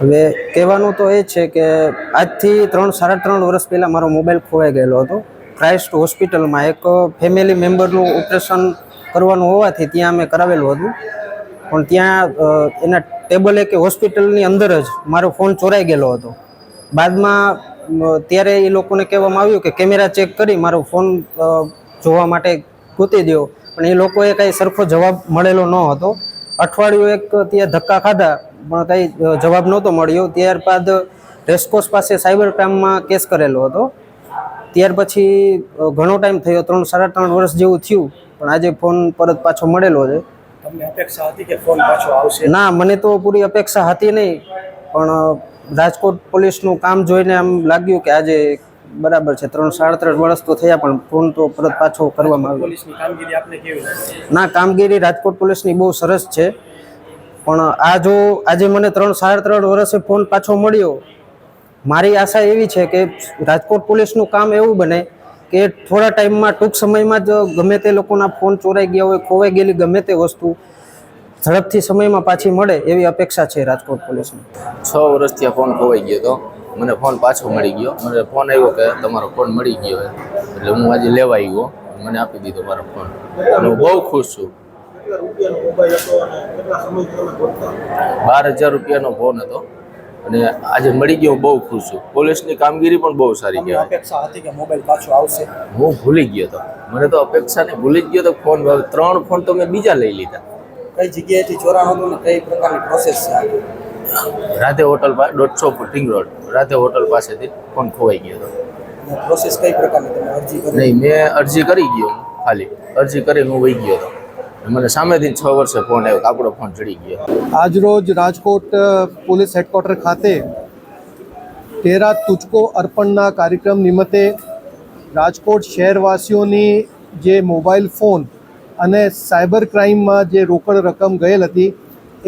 હવે કહેવાનું તો એ છે કે આજથી ત્રણ, સાડા ત્રણ વર્ષ પહેલાં મારો મોબાઈલ ખોવાઈ ગયેલો હતો. ક્રાઇસ્ટ હોસ્પિટલમાં એક ફેમિલી મેમ્બરનું ઓપરેશન કરવાનું હોવાથી ત્યાં અમે કરાવેલું હતું. પણ ત્યાં એના ટેબલે કે હોસ્પિટલની અંદર જ મારો ફોન ચોરાઈ ગયેલો હતો. બાદમાં ત્યારે એ લોકોને કહેવામાં આવ્યું કે કેમેરા ચેક કરી મારો ફોન જોવા માટે ગોતી દો પણ એ લોકોએ કાંઈ સરખો જવાબ મળેલો ન હતો. અઠવાડિયું એક ત્યાં ધક્કા ખાધા. પણ કંઈ જવાબ નહોતો મળ્યો. ત્યારબાદ રેસકોર્સ પાસે સાયબર ક્રાઇમમાં કેસ કરેલો હતો. ત્યાર પછી ઘણો ટાઈમ થયો ત્રણ સાડા ત્રણ વર્ષ જેવું થયું પણ આજે ફોન પરત પાછો મળેલો છે. તમને અપેક્ષા હતી કે ફોન પાછો આવશે? ના મને તો પૂરી અપેક્ષા હતી નહીં પણ રાજકોટ પોલીસનું કામ જોઈને આમ લાગ્યું કે આજે બરાબર છે ત્રણ સાડા ત્રણ વર્ષ તો થયા પણ ફોન તો પરત પાછો કરવામાં આવ્યો. ના કામગીરી રાજકોટ પોલીસની બહુ સરસ છે. પણ આ જો આજે મને ત્રણ, સાડા ત્રણ વર્ષે ફોન પાછો મળ્યો, મારી આશા એવી છે કે રાજકોટ પોલીસનું કામ એવું બને કે થોડા ટાઈમમાં, ટૂંક સમયમાં જ ગમે તે લોકોના ફોન ચોરાઈ ગયા હોય, ખોવાઈ ગયેલી ગમે તે વસ્તુ ઝડપથી સમયમાં પાછી મળે એવી અપેક્ષા છે રાજકોટ પોલીસની. છ વર્ષથી આ ફોન ખોવાઈ ગયો હતો મને ફોન પાછો મળી ગયો. મને ફોન આવ્યો કે તમારો ફોન મળી ગયો એટલે હું આજે લેવા આવ્યો. મને આપી દીધો મારો ફોન. હું બહુ ખુશ છું. બાર હજાર રૂપિયાનો ફોન હતો. અને આજે મળી ગયો બહુ ખુશ છું. પોલીસની કામગીરી પણ બહુ સારી ગઈ કહેવાય. અપેક્ષા હતી કે મોબાઈલ પાછો આવશે? હું ભૂલી ગયો હતો. મને તો અપેક્ષા નહીં ભૂલી જ ગયો તો ફોન. ત્રણ ફોન તો મેં બીજા લઈ લીધા. કઈ જગ્યાએથી ચોરાણું હતું ને કઈ પ્રકારની પ્રોસેસ છે? રાધે હોટલ પાસે દોઢસો રિંગ રોડ. રાધે હોટલ પાસેથી ફોન ખોવાઈ ગયો હતો. પ્રોસેસ કઈ પ્રકારની તમે અરજી કરી? નહીં મેં અરજી કરી ગયો ખાલી. અરજી કરીને હું વહી ગયો હતો. મને સામેથી છ વર્ષે ફોન આવ્યો આપણો ફોન ચડી ગયો. આજરોજ રાજકોટ પોલીસ હેડક્વાર્ટર ખાતે તેરા તુચકો અર્પણના કાર્યક્રમ નિમિત્તે રાજકોટ શહેરવાસીઓની જે મોબાઈલ ફોન અને સાયબર ક્રાઇમમાં જે રોકડ રકમ ગયેલ હતી,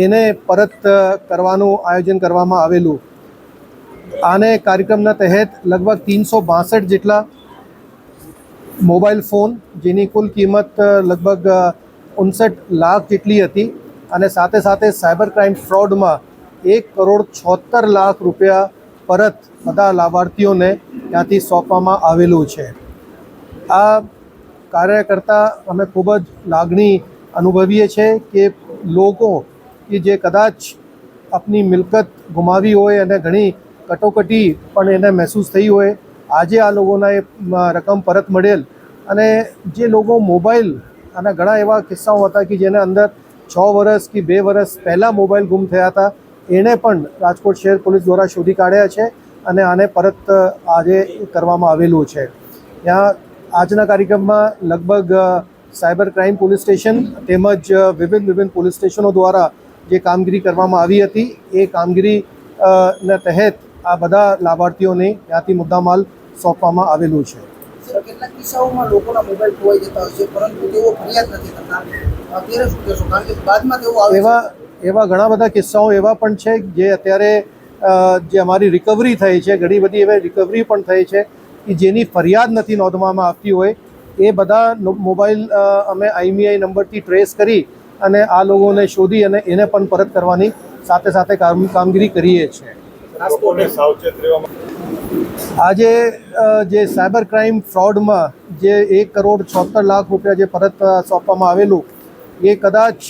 એને પરત કરવાનું આયોજન કરવામાં આવેલું. આને કાર્યક્રમના તહેત લગભગ ત્રણસો બાસઠ જેટલા મોબાઈલ ફોન, જેની કુલ કિંમત લગભગ ઉનસઠ લાખ જેટલી હતી અને સાથે સાથે સાયબર ક્રાઇમ ફ્રોડમાં એક કરોડ છોતેર લાખ રૂપિયા પરત બધા લાભાર્થીઓને ત્યાંથી સોંપવામાં આવેલું છે. આ કાર્ય કરતાં અમે ખૂબ જ લાગણી અનુભવીએ છીએ કે લોકો કે જે કદાચ આપની મિલકત ગુમાવી હોય અને ઘણી કટોકટી પણ એને મહેસૂસ થઈ હોય, આજે આ લોકોના એ રકમ પરત મળેલ. અને જે લોકો મોબાઈલ અને ઘણા એવા કિસ્સાઓ હતા કે જેના અંદર છ વર્ષ કે બે વર્ષ પહેલાં મોબાઈલ ગુમ થયા હતા. એણે પણ રાજકોટ શહેર પોલીસ દ્વારા શોધી કાઢ્યા છે અને આને પરત આજે કરવામાં આવેલું છે. ત્યાં આજના કાર્યક્રમમાં લગભગ સાયબર ક્રાઇમ પોલીસ સ્ટેશન તેમજ વિભિન્ન વિભિન્ન પોલીસ સ્ટેશનો દ્વારા જે કામગીરી કરવામાં આવી હતી, એ કામગીરી ના તહેત આ બધા લાભાર્થીઓને ત્યાંથી મુદ્દામાલ સોંપવામાં આવેલું છે. કિસ્સાઓમાં લોકોના મોબાઈલ ખોવાઈ જતા હોય છે પરંતુ તેઓ ફરિયાદ નથી કરતા. અત્યારે શું કહેશો? કારણ કે બાદમાં તેઓ એવા એવા ઘણા બધા કિસ્સાઓ એવા પણ છે જે અત્યારે જે અમારી રિકવરી થઈ છે ઘણી બધી એવી રિકવરી પણ થઈ છે કે જેની ફરિયાદ નથી નોંધવામાં આવતી હોય. એ બધા મોબાઈલ અમે આઈમીઆઈ નંબરથી ટ્રેસ કરી અને આ લોકોને શોધી અને એને પણ પરત કરવાની સાથે સાથે કામ કામગીરી કરીએ છીએ. આજે જે સાયબર ક્રાઇમ ફ્રોડમાં જે એક કરોડ છોતેર લાખ રૂપિયા જે પરત સોંપવામાં આવેલું, એ કદાચ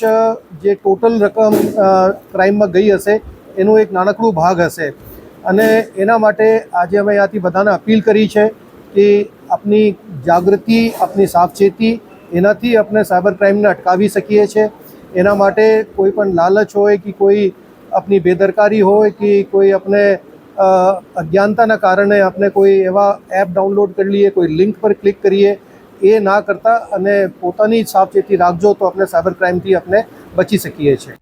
જે ટોટલ રકમ ક્રાઇમમાં ગઈ હશે, એનું એક નાનકડું ભાગ હશે. અને એના માટે આજે અમે અહીંયાથી બધાને અપીલ કરી છે કે આપની જાગૃતિ, આપની સાવચેતી એનાથી આપણે સાયબર ક્રાઇમને અટકાવી શકીએ છીએ. એના માટે કોઈ પણ લાલચ હોય કે કોઈ આપની બેદરકારી હોય કે કોઈ આપણે અજ્ઞાનતાના કારણે આપણે કોઈ એવા એપ ડાઉનલોડ કરી લઈએ, કોઈ લિંક પર ક્લિક કરીએ, એ ના કરતા અને પોતાની સાવચેતી રાખજો તો આપણે સાયબર ક્રાઇમથી આપણે બચી શકીએ છીએ.